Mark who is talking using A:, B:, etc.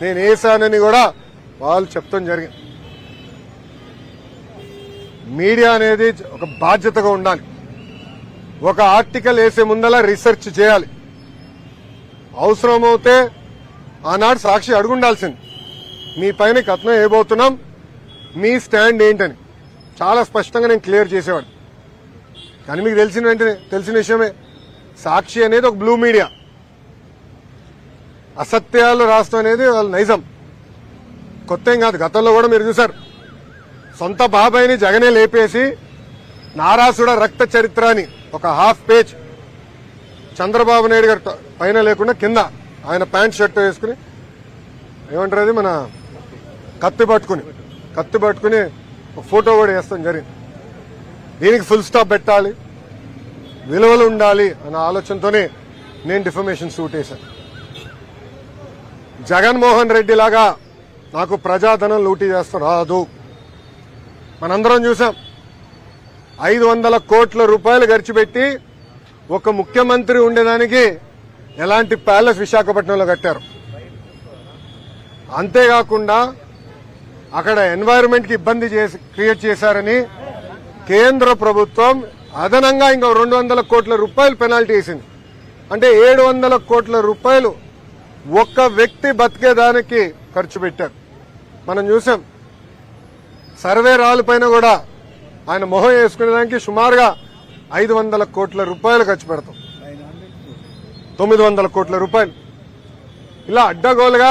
A: నేను వేసానని కూడా వాళ్ళు చెప్తాం జరిగింది మీడియా అనేది ఒక బాధ్యతగా ఉండాలి. ఒక ఆర్టికల్ వేసే ముందల రీసెర్చ్ చేయాలి. అవసరమవుతే ఆనాడు సాక్షి అడుగుండాల్సింది. మీ పైన కథనం వేయబోతున్నాం. మీ స్టాండ్ ఏంటని. చాలా స్పష్టంగా నేను క్లియర్ చేసేవాడు కానీ మీకు తెలిసిన వెంటనే తెలిసిన విషయమే సాక్షి అనేది ఒక బ్లూ మీడియా. అసత్యాలు రాష్ట్రం అనేది వాళ్ళు నైజం. కొత్త ఏం కాదు గతంలో కూడా మీరు చూసారు సొంత బాబాయిని జగనే లేపేసి నారాసుడ రక్త చరిత్ర అని ఒక హాఫ్ పేజ్ చంద్రబాబు నాయుడు గారు పైన లేకుండా కింద ఆయన ప్యాంట్ షర్ట్ వేసుకుని ఏమంటారు అది మన కత్తి పట్టుకుని కత్తి పట్టుకుని ఒక ఫోటో కూడా వేస్తాం జరిగింది. దీనికి ఫుల్ స్టాప్ పెట్టాలి విలువలు ఉండాలి అన్న ఆలోచనతోనే నేను డిఫర్మేషన్ సూట్ వేశాను. జగన్మోహన్ రెడ్డి లాగా నాకు ప్రజాధనం లూటీ చేస్తూ రాదు. మనందరం చూసాం. ఐదు వందల కోట్ల రూపాయలు ఖర్చు పెట్టి ఒక ముఖ్యమంత్రి ఉండేదానికి ఎలాంటి ప్యాలెస్ విశాఖపట్నంలో కట్టారు. అంతేకాకుండా అక్కడ ఎన్వైరన్మెంట్కి ఇబ్బంది చేసి క్రియేట్ చేశారని కేంద్ర ప్రభుత్వం అదనంగా ఇంకా రెండు వందల కోట్ల రూపాయలు పెనాల్టీ వేసింది. అంటే ఏడు వందల కోట్ల రూపాయలు ఒక్క వ్యక్తి బతికేదానికి ఖర్చు పెట్టారు. మనం చూసాం. సర్వే రాళ్ళ పైన కూడా ఆయన మొహం వేసుకునేదానికి సుమారుగా ఐదు వందల కోట్ల రూపాయలు ఖర్చు పెడతాం. తొమ్మిది వందల కోట్ల రూపాయలు. ఇలా అడ్డగోలుగా